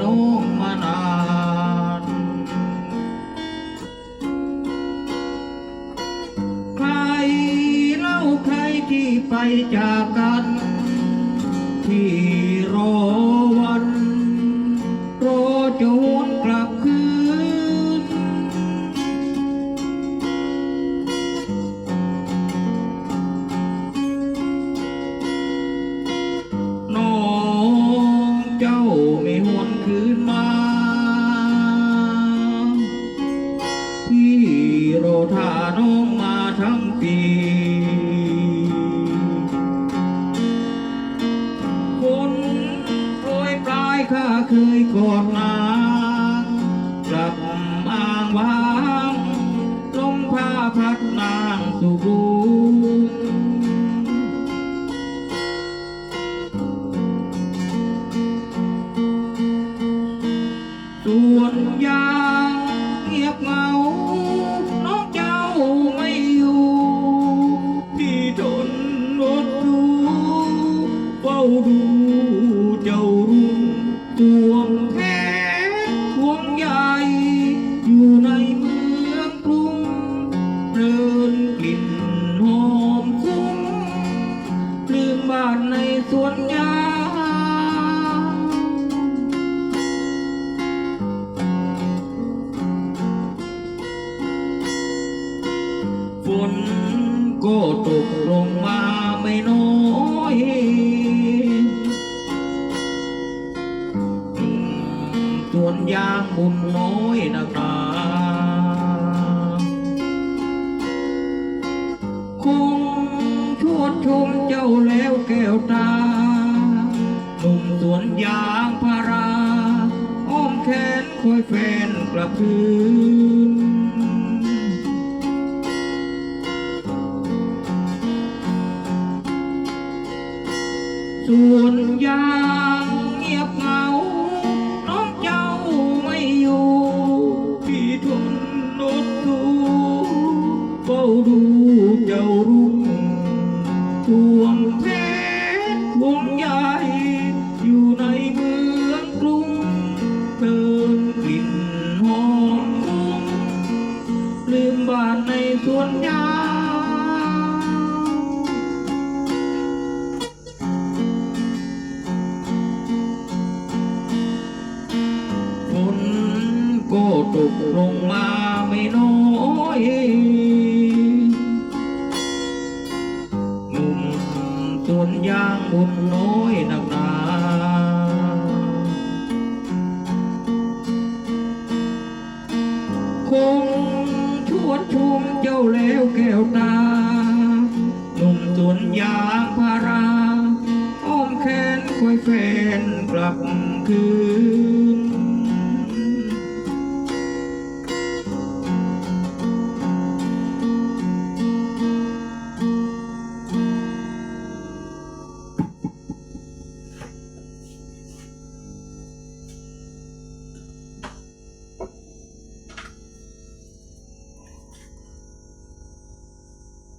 โน้องมานานใครเล่าใครที่ไปจากกันที่รอ ท่าน้องมาทั้งปี คนโปรยปลายข้าเคยกอดนางกลับอ้างว้างลมพาพัดนางสู่ สวนยางฝนก็ตกลงมาไม่น้อยสวนยางบุญน้อยนัก วนยางพารา อ้อมแขนคอยแฟนกลับคืนส่วนยาง ในสวนยางฝนก็ตกลงม แล้วแก้วตาหนุ่มสวนยางพารา อ้อมแขนคอยแฟนกลับคืน